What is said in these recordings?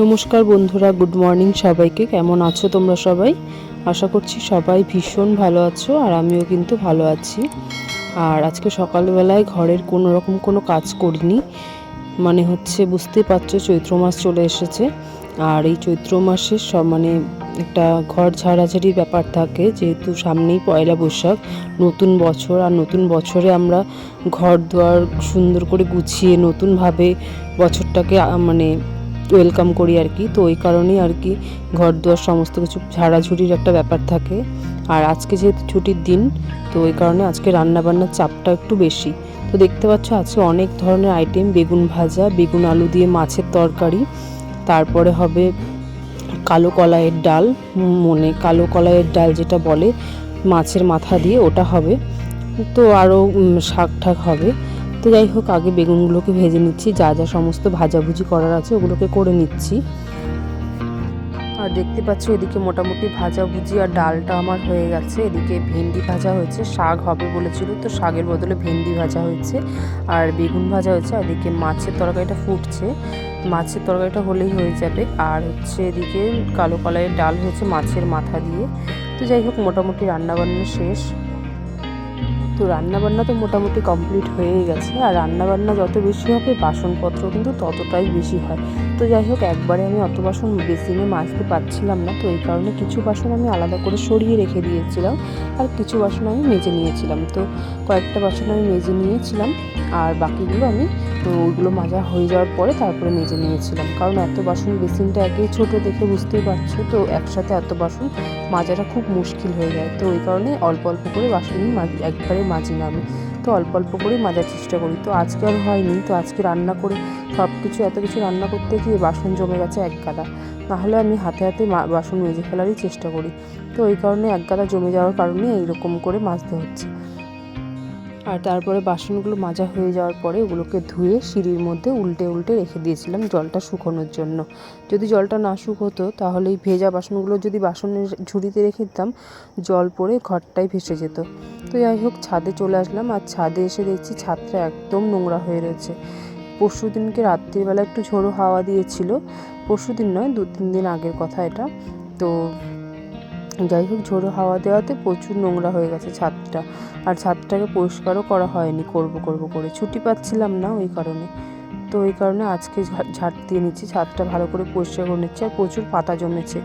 নমস্কার বন্ধুরা, good morning সবাইকে। কেমন আছো তোমরা সবাই? আশা করছি সবাই ভীষণ ভালো আছো আর আমিও কিন্তু ভালো আছি। আর আজকে সকালবেলায় ঘরের কোনো রকম কোনো কাজ করিনি। মানে হচ্ছে বুঝতেই পারছ চৈত্র মাস চলে এসেছে। আর এই চৈত্র মাসে সব মানে একটা ঘর ঝাড়াঝাড়ি ব্যাপার থাকে। যেহেতু সামনেই পয়লা বৈশাখ, নতুন বছর আর নতুন বছরে আমরা ঘর দুয়ার সুন্দর করে গুছিয়ে নতুনভাবে বছরটাকে মানে ওয়েলকাম করি আর কি। তো ওই কারণেই আর কি ঘর দুয়ার সমস্ত কিছু ঝাড়াঝুড়ির একটা ব্যাপার থাকে। আর আজকে যেহেতু ছুটির দিন, তো ওই কারণে আজকে রান্নাবান্নার চাপটা একটু বেশি। তো দেখতে পাচ্ছ আজকে অনেক ধরনের আইটেম বেগুন ভাজা, বেগুন আলু দিয়ে মাছের তরকারি, তারপরে হবে কালো কলাইয়ের ডাল, মনে কালো কলাইয়ের ডাল যেটা বলে, মাছের মাথা দিয়ে ওটা হবে। তো আরও শাক ঠাক হবে। তো যাই হোক, আগে বেগুনগুলোকে ভেজে নিচ্ছি। যা যা সমস্ত ভাজাভুজি করার আছে, ওগুলোকে করে নিচ্ছি। আর দেখতে পাচ্ছ, এদিকে মোটামুটি ভাজাভুজি আর ডালটা আমার হয়ে গেছে। এদিকে ভেন্ডি ভাজা হয়েছে, শাক হবে বলেছিল, তো শাকের বদলে ভেন্ডি ভাজা হয়েছে আর বেগুন ভাজা হয়েছে। আর এদিকে মাছের তরকারিটা ফুটছে। মাছের তরকারিটা হলেই হয়ে যাবে। আর হচ্ছে এদিকে কালো কলাইয়ের ডাল হয়েছে মাছের মাথা দিয়ে। তো যাই হোক, মোটামুটি রান্নাবান্না শেষ। তো রান্নাবান্না তো মোটামুটি কমপ্লিট হয়েই গেছে। আর রান্নাবান্না যত বেশি হবে, বাসনপত্র কিন্তু ততটাই বেশি হয়। তো যাই হোক, একবারে আমি অত বাসন বেসিনে মাজতে পারছিলাম না। তো এই কারণে কিছু বাসন আমি আলাদা করে সরিয়ে রেখে দিয়েছিলাম আর কিছু বাসন আমি মেজে নিয়েছিলাম। তো কয়েকটা বাসন আমি মেজে নিয়েছিলাম আর বাকিগুলো আমি, তো ওইগুলো মাজা হয়ে যাওয়ার পরে তারপরে মেজে নিয়েছিলাম। কারণ এত বাসন বেসিনটা একেই ছোট দেখে বুঝতেই পারছ। তো একসাথে এত বাসন মাজাটা খুব মুশকিল হয়ে যায়। তো ওই কারণে অল্প অল্প করে বাসন একবারে মাজি না আমি। তো অল্প অল্প করেই মাজার চেষ্টা করি। তো আজকে আর হয়নি। তো আজকে রান্না করে সব কিছু এত কিছু রান্না করতে গিয়ে বাসন জমে গেছে এক গাদা। নাহলে আমি হাতে হাতে বাসন মেজে ফেলারই চেষ্টা করি। তো এই কারণে এক গাদা জমে যাওয়ার কারণে এইরকম করে মাজতে হচ্ছে। আর তারপরে বাসনগুলো মাজা হয়ে যাওয়ার পরে ওগুলোকে ধুয়ে সিঁড়ির মধ্যে উল্টে উল্টে রেখে দিয়েছিলাম জলটা শুকোনোর জন্য। যদি জলটা না শুকোতো তাহলে এই ভেজা বাসনগুলো যদি বাসনের ঝুড়িতে রেখে দিতাম, জল পড়ে ঘরটাই ভেসে যেত। তো যাই হোক, ছাদে চলে আসলাম আর ছাদে এসে দেখছি ছাদটা একদম নোংরা হয়ে রয়েছে। পরশু দিনকে রাত্রিবেলা একটু ঝোড়ো হাওয়া দিয়েছিল। পরশু দিন নয় দু তিন দিন আগের কথা এটা। তো যাই হোক, ঝোড়ো হাওয়া দেওয়াতে প্রচুর নোংরা হয়ে গেছে ছাদটা। আর ছাদটাকে পরিষ্কারও করা হয়নি, করব করব করে। ছুটি পাচ্ছিলাম না ওই কারণে। তো ওই কারণে আজকে ঝাট দিয়ে নিচ্ছি, ছাদটা ভালো করে পরিষ্কার করে নিচ্ছি, আর প্রচুর পাতা জমেছে।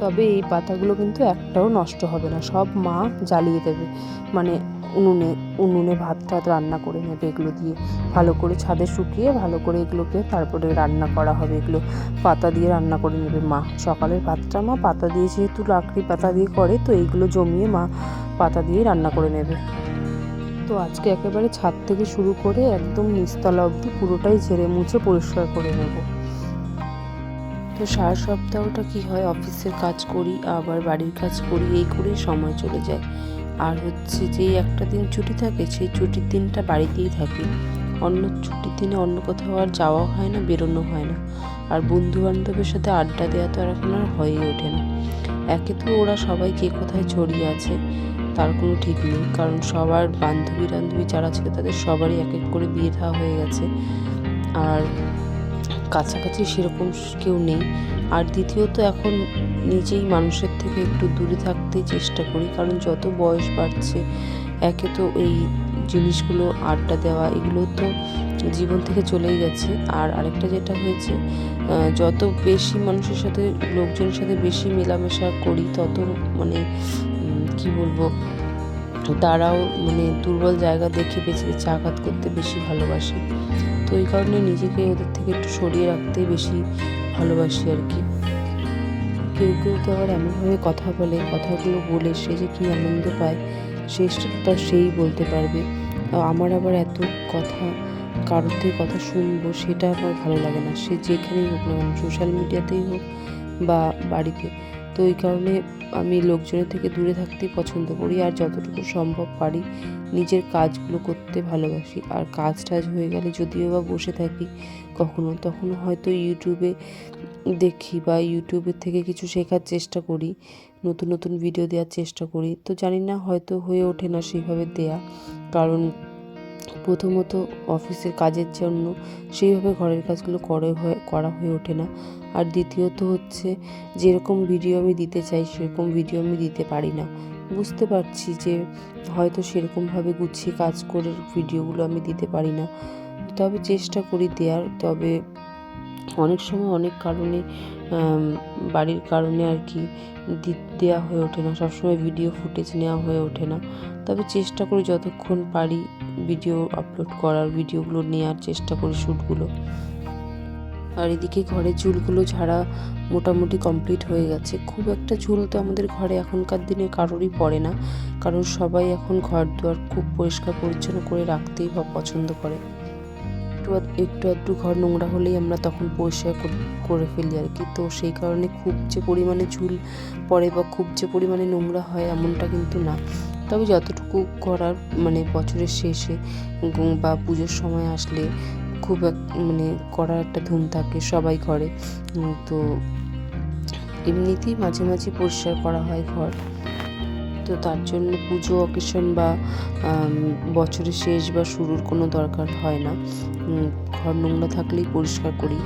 তবে এই পাতাগুলো কিন্তু একটাও নষ্ট হবে না, সব মা জ্বালিয়ে দেবে। মানে উনুনে উনুনে ভাত টাত রান্না করে নেবে এগুলো দিয়ে। ভালো করে ছাদে শুকিয়ে ভালো করে এগুলোকে তারপরে রান্না করা হবে। এগুলো পাতা দিয়ে রান্না করে নেবে মা। সকালের ভাতটা মা পাতা দিয়ে যেহেতু লাকড়ি পাতা দিয়ে করে, তো এইগুলো জমিয়ে মা পাতা দিয়ে রান্না করে নেবে। তো আজকে একেবারে ছাদ থেকে শুরু করে একদম নিচতলা অবধি পুরোটাই ঝেড়ে মুছে পরিষ্কার করে নেব। তো সারা সপ্তাহটা কি হয়? অফিসের কাজ করি, আবার বাড়ির কাজ করি, এই করেই সময় চলে যায়। আর হচ্ছে যেই একটা দিন ছুটি থাকে, সেই ছুটির দিনটা বাড়িতেই থাকি। অন্য ছুটির দিনে অন্য কোথাও আর যাওয়া হয় না, বেরোনো হয় না। আর বন্ধু বান্ধবের সাথে আড্ডা দেওয়া তো আর এখন আর হয়েই ওঠে না। একে তো ওরা সবাই কে কোথায় ছড়িয়ে আছে, তার কোনো ঠিক নেই। কারণ সবার বান্ধবী বান্ধবী যারা ছিল তাদের সবারই এক এক করে বিয়ে দেওয়া হয়ে গেছে। আর কাছাকাছি সেরকম কেউ নেই। আর দ্বিতীয়ত এখন নিজেই মানুষের থেকে একটু দূরে থাকতে চেষ্টা করি, কারণ যত বয়স বাড়ছে, একে তো এই জিনিসগুলো আড্ডা দেওয়া, এগুলো তো জীবন থেকে চলেই গেছে। আর আরেকটা যেটা হয়েছে যত বেশি মানুষের সাথে, লোকজনের সাথে বেশি মেলামেশা করি, তত মানে কি বলব, তারাও মানে দুর্বল জায়গা দেখে বেছে বেছে আঘাত করতে বেশি ভালোবাসে। তো এই কারণে নিজেকে ওদের থেকে একটু সরিয়ে রাখতে বেশি ভালোবাসি আর কি। কেউ কেউ তো আবার এমনভাবে কথা বলে, কথাগুলো বলে সে যে কী আনন্দ পায় শেষটা সেই বলতে পারবে। আমার আবার এত কথা, কারোর থেকে কথা শুনব সেটা আমার ভালো লাগে না। সে যেখানেই হোক না সোশ্যাল মিডিয়াতেই হোক বা বাড়িতে তো এই কারণে আমি লোকজনের থেকে দূরে থাকতেই পছন্দ করি আর যতটুকু সম্ভব পারি নিজের কাজগুলো করতে ভালোবাসি। আর কাজ টাজ হয়ে গেলে যদিও বা বসে থাকি, কখনো তখন হয়তো ইউটিউবে দেখি বা ইউটিউবের থেকে কিছু শেখার চেষ্টা করি, নতুন নতুন ভিডিও দেওয়ার চেষ্টা করি। তো জানি না হয়তো হয়ে ওঠে না সেইভাবে দেয়া। কারণ প্রথমত অফিসের কাজের জন্য সেইভাবে ঘরের কাজগুলো করে হয়ে, করা হয়ে ওঠে না। আর দ্বিতীয়ত হচ্ছে, যেরকম ভিডিও আমি দিতে চাই, সেরকম ভিডিও আমি দিতে পারি না। বুঝতে পারছি যে হয়তো সেরকমভাবে গুছিয়ে কাজ করে ভিডিওগুলো আমি দিতে পারি না। তবে চেষ্টা করি দেওয়ার তবে অনেক সময় অনেক কারণে বাড়ির কারণে আর কি দেওয়া হয়ে ওঠে না। সবসময় ভিডিও ফুটেজ নেওয়া হয়ে ওঠে না। তবে চেষ্টা করি যতক্ষণ পারি ভিডিও আপলোড করার ভিডিওগুলো নেওয়ার চেষ্টা করি শ্যুটগুলো আর এদিকে ঘরের চুলগুলো ঝাড়া মোটামুটি কমপ্লিট হয়ে গেছে। খুব একটা ঝুল তো আমাদের ঘরে এখনকার দিনে কারোরই পড়ে না। কারণ সবাই এখন ঘর দুয়ার খুব পরিষ্কার পরিচ্ছন্ন করে রাখতেই বা পছন্দ করে। একটু একটু একটু ঘর নোংরা হলেই আমরা তখন পরিষ্কার করে ফেলি আর কি। তো সেই কারণে খুব যে পরিমাণে ঝুল পড়ে বা খুব যে পরিমাণে নোংরা হয় এমনটা কিন্তু না। তবে যতটুকু করার মানে বছরের শেষে বা পুজোর সময় আসলে খুব এক মানে করার একটা ধুম থাকে সবাই ঘরে। তো এমনিতেই মাঝে মাঝে পরিষ্কার করা হয় ঘর। তো তার জন্য পুজো অকেশন বা বছরের শেষ বা শুরুর কোনো দরকার হয় না। ঘর নোংরা থাকলেই পরিষ্কার করি,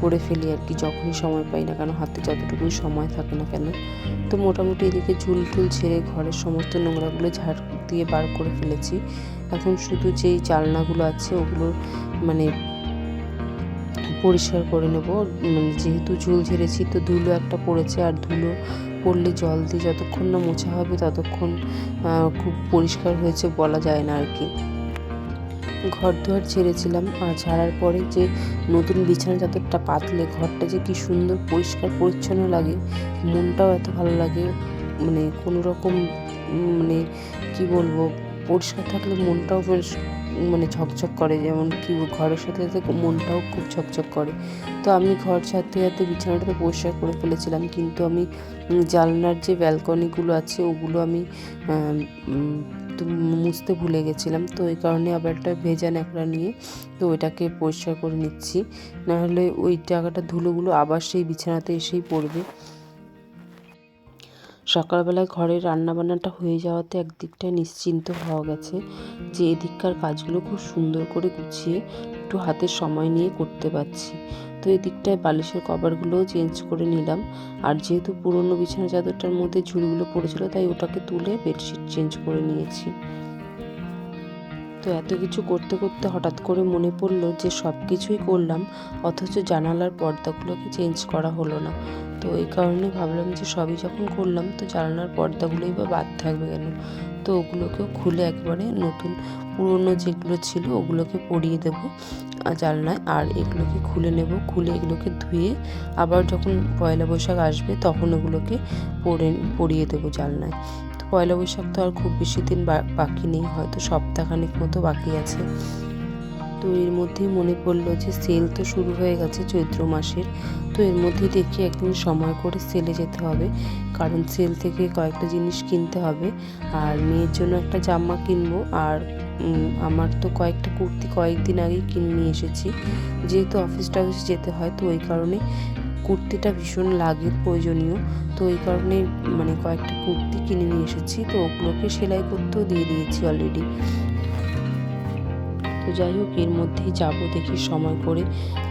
করে ফেলি আর কি, যখনই সময় পাই না কেন, হাতে যতটুকুই সময় থাকে না কেন। তো মোটামুটি এদিকে ঝুল টুল ছেড়ে ঘরের সমস্ত নোংরাগুলো ঝাড় দিয়ে বার করে ফেলেছি। এখন শুধু যেই চালনাগুলো আছে ওগুলোর মানে পরিষ্কার করে নেব। মানে যেহেতু ঝুল ঝেড়েছি তো ধুলো একটা পড়েছে আর ধুলো পড়লে জল দিয়ে যতক্ষণ না মোছা হবে ততক্ষণ খুব পরিষ্কার হয়েছে বলা যায় না আর কি। ঘর দুয়ার ছেড়েছিলাম আর ঝাড়ার পরে যে নতুন বিছানা চাদরটা পাতলে, ঘরটা যে কি সুন্দর পরিষ্কার পরিচ্ছন্ন লাগে, মনটাও এত ভালো লাগে মানে কোনো রকম মানে কি বলব পরিষ্কার থাকলে মনটাও বেশ মানে ঝকঝক করে, যেমন কি ঘরের সাথে সাথে মনটাও খুব ঝকঝক করে। তো আমি ঘর ছাড়তে ছাড়তে বিছানাটা তো পরিষ্কার করে ফেলেছিলাম, কিন্তু আমি জানলার যে ব্যালকনিগুলো আছে ওগুলো আমি মুছতে ভুলে গেছিলাম। তো এই কারণে আবার একটা ভেজা ন্যাকড়া নিয়ে তো ওইটাকে পরিষ্কার করে নিচ্ছি। নাহলে ওই জায়গাটা ধুলোগুলো আবার সেই বিছানাতে এসেই পড়বে। সকালবেলায় ঘরের রান্নাবান্নাটা হয়ে যাওয়াতে একদিকটায় নিশ্চিন্ত হওয়া গেছে যে এদিককার কাজগুলো খুব সুন্দর করে গুছিয়ে একটু হাতে সময় নিয়ে করতে পারছি। তো এদিকটায় বালিশের কভারগুলোও চেঞ্জ করে নিলাম। আর যেহেতু পুরনো বিছানা চাদরটার মধ্যে ঝুড়িগুলো পড়েছিল, তাই ওটাকে তুলে বেডশিট চেঞ্জ করে নিয়েছি। তো এত কিছু করতে করতে হঠাৎ করে মনে পড়ল যে সব কিছুই করলাম, অথচ জানালার পর্দাগুলোকে চেঞ্জ করা হলো না। তো এই কারণে ভাবলাম যে সবই যখন করলাম, তো জানালার পর্দাগুলোই বা বাদ থাকবে কেন? তো ওগুলোকেও খুলে একবারে নতুন পুরনো যেগুলো ছিল ওগুলোকে পরিয়ে দেবো জানলায়, আর এগুলোকে খুলে নেব। খুলে এগুলোকে ধুয়ে আবার যখন পয়লা বৈশাখ আসবে, তখন ওগুলোকে পরে, পরিয়ে দেবো জানলায়। পয়লা বৈশাখ তো আর খুব বেশি দিন বাকি নেই, হয়তো সপ্তাহখানেক মতো বাকি আছে। তো এর মধ্যেই মনে পড়ল যে সেল তো শুরু হয়ে গেছে চৈত্র মাসের, তো এর মধ্যে দেখি একদিন সময় করে সেলে যেতে হবে, কারণ সেল থেকে কয়েকটা জিনিস কিনতে হবে, আর মেয়ের জন্য একটা জামা কিনবো, আর আমার তো কয়েকটা কুর্তি কয়েকদিন আগেই কিনে নিয়ে এসেছি। যেহেতু অফিস টফিস যেতে হয়, তো ওই কারণে কুর্তিটা ভীষণ লাগে, প্রয়োজনীয়। তো এই কারণে মানে কয়েকটা কুর্তি কিনে নিয়ে এসেছি। তো ওগুলোকে সেলাই করতেও দিয়ে দিয়েছি অলরেডি তো যাই হোক, এর মধ্যেই যাব দেখি সময় করে।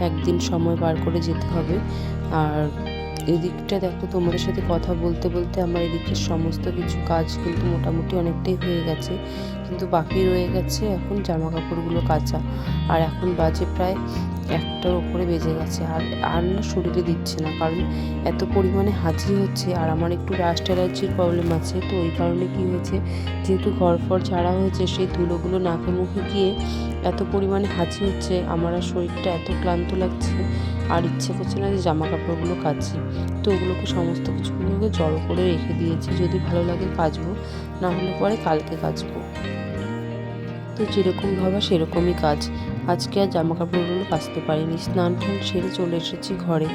একদিন সময় বার করে যেতে হবে। আর এদিকটা দেখো, তোমাদের সাথে কথা বলতে বলতে আমার এদিকের সমস্ত কিছু কাজ কিন্তু মোটামুটি অনেকটাই হয়ে গেছে। কিন্তু বাকি রয়ে গেছে এখন জামা কাপড়গুলো কাচা। আর এখন বাজে প্রায় একটার ওপরে বেজে গেছে। আর আর না শরীরে দিচ্ছে না, কারণ এত পরিমাণে হাঁচি হচ্ছে আর আমার একটু রাস্ট অ্যালার্জির প্রবলেম আছে। তো ওই কারণে কি হয়েছে, যেহেতু ঘর ফর ঝাড়া হয়েছে, সেই ধুলোগুলো নাকে মুখে গিয়ে এত পরিমাণে হাঁচি হচ্ছে, আমার আর শরীরটা এত ক্লান্ত লাগছে আর ইচ্ছে করছে না যে জামা কাপড়গুলো কাচি। তো ওগুলোকে সমস্ত কিছুগুলোকে জড়ো করে রেখে দিয়েছি। যদি ভালো লাগে কাচবো, না হলে পরে কালকে কাচবো। তো যেরকম ভাবা সেরকমই কাজ। আজকে আর জামা কাপড়গুলো কাচতে পারিনি। স্নান টান সেরে চলে এসেছি ঘরে।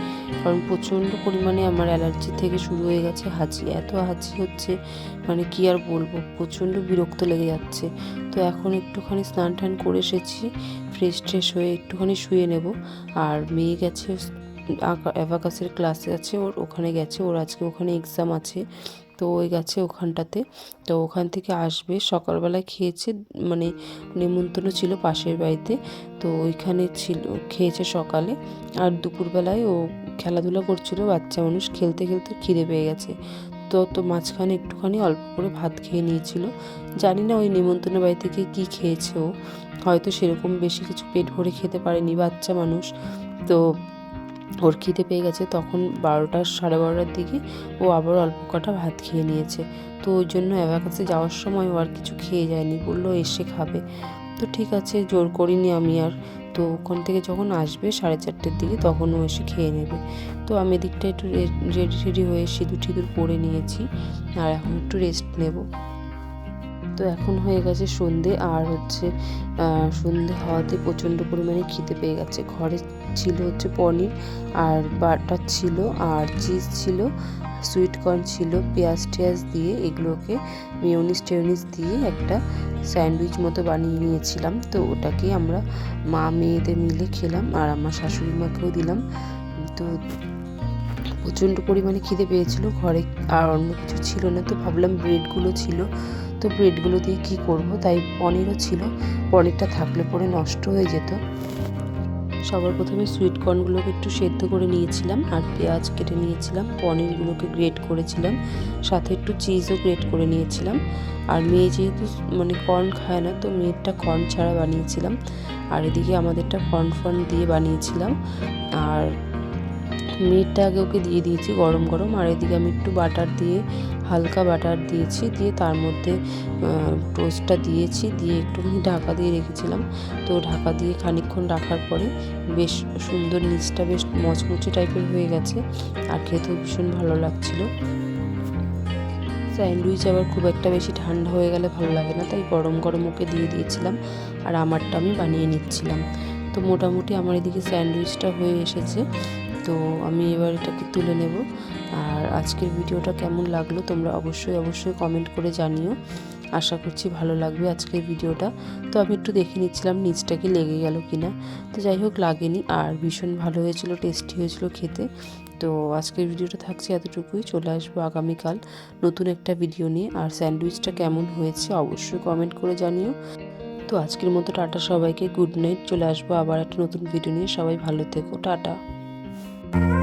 কারণ প্রচণ্ড পরিমাণে আমার অ্যালার্জি থেকে শুরু হয়ে গেছে, হাঁচি, এত হাঁচি হচ্ছে মানে কি আর বলব, প্রচণ্ড বিরক্ত লেগে যাচ্ছে। তো এখন একটুখানি স্নান টান করে এসেছি ফ্রেশ ট্রেশ হয়ে একটুখানি শুয়ে নেব। আর মেয়ে গেছে অ্যাভাকাসের ক্লাসে আছে, ওর ওখানে গেছে, ওর আজকে ওখানে এক্সাম আছে। তো ওই গেছে ওখানটাতে। তো ওখান থেকে আসবে, সকালবেলায় খেয়েছে মানে নেমন্তন্ন ছিল পাশের বাড়িতে। তো ওইখানে ছিল, খেয়েছে সকালে। আর দুপুরবেলায় ও খেলাধুলা করছিল, বাচ্চা মানুষ খেলতে খেলতে খিদে পেয়ে গেছে। তো তো মাঝখানে একটুখানি অল্প করে ভাত খেয়ে নিয়েছিল। জানি না ওই নেমন্তন্ন বাড়ি থেকে কী খেয়েছে ও। হয়তো সেরকম বেশি কিছু পেট ভরে খেতে পারেনি বাচ্চা মানুষ। তো ওর খিদে পেয়ে গেছে, তখন বারোটা সাড়ে বারোটার দিকে ও আবার অল্প কটা ভাত খেয়ে নিয়েছে। তো ওই জন্য কাছে যাওয়ার সময় ও আর কিছু খেয়ে যায়নি, বলল এসে খাবে। তো ঠিক আছে, জোর করিনি আমি আর। তো ওখান থেকে যখন আসবে সাড়ে চারটের দিকে, তখন ও এসে খেয়ে নেবে। তো আমি এদিকটা একটু রেডি রেডি হয়ে সিঁদুর টিঁদুর পরে নিয়েছি, আর এখন একটু রেস্ট নেব। তো এখন হয়ে গেছে সন্ধে আর হচ্ছে সন্ধে হওয়াতে প্রচণ্ড পরিমাণে খিদে পেয়ে গেছে। ঘরে ছিল হচ্ছে পনির আর বাটার ছিল আর চিজ ছিল, সুইট কর্ন ছিল, পেঁয়াজ টেয়াজ দিয়ে এগুলোকে মেয়নিস টেয়নিস দিয়ে একটা স্যান্ডউইচ মতো বানিয়ে নিয়েছিলাম। তো ওটাকে আমরা মা মেয়েদের মিলে খেলাম আর আমার শাশুড়ি মাকেও দিলাম। তো প্রচণ্ড পরিমাণে খিদে পেয়েছিল ঘরে, আর অন্য কিছু ছিল না, তো ভাবলাম ব্রেডগুলো ছিল। তো ব্রেডগুলো দিয়ে কি করব? তাই পনিরও ছিল। পনিরটা থাকলে পরে নষ্ট হয়ে যেত। সবার প্রথমে সুইট কর্নগুলোকে একটু সেদ্ধ করে নিয়েছিলাম, আর পেঁয়াজ কেটে নিয়েছিলাম পনিরগুলোকে গ্রেট করেছিলাম, সাথে একটু চিজও গ্রেট করে নিয়েছিলাম। আর মেয়ে যেহেতু মানে কর্ন খায় না, তো মেয়েরটা কর্ন ছাড়া বানিয়েছিলাম। আর এদিকে আমাদেরটা কর্ন ফর্ন দিয়ে বানিয়েছিলাম। আর মেয়েরটা আগে ওকে দিয়ে দিয়েছি গরম গরম, আর এদিকে আমি একটু বাটার দিয়ে, হালকা বাটার দিয়েছি, দিয়ে তার মধ্যে টোস্টটা দিয়েছি, দিয়ে একটুখানি ঢাকা দিয়ে রেখেছিলাম। তো ঢাকা দিয়ে খানিকক্ষণ রাখার পরে বেশ সুন্দর নিচটা বেশ মচমচে টাইপের হয়ে গেছে, আর খেতেও ভীষণ ভালো লাগছিল। স্যান্ডউইচ আবার খুব একটা বেশি ঠান্ডা হয়ে গেলে ভালো লাগে না, তাই গরম গরম ওকে দিয়ে দিয়েছিলাম, আর আমারটা আমি বানিয়ে নিচ্ছিলাম। তো মোটামুটি আমার এদিকে স্যান্ডউইচটা হয়ে এসেছে তো আমি এবার এটাকে তুলে নেব। আর আজকের ভিডিওটা কেমন লাগল তোমরা অবশ্যই অবশ্যই কমেন্ট করে জানিও। আশা করছি ভালো লাগবে আজকের ভিডিওটা। তো আমি একটু দেখে নিচ্ছিলাম নিচটা কি লেগে গেল কি না তো যাই হোক, লাগেনি। আর ভীষণ ভালো হয়েছিল টেস্টি হয়েছিল খেতে। তো আজকের ভিডিওটা থাকছে এতটুকুই। চলে আসব আগামীকাল নতুন একটা ভিডিও নিয়ে। আর স্যান্ডউইচটা কেমন হয়েছে অবশ্যই কমেন্ট করে জানিও। তো আজকের মতো টাটা সবাইকে। গুড নাইট চলে আসব আবার একটা নতুন ভিডিও নিয়ে। সবাই ভালো থেকো। টাটা। Thank you.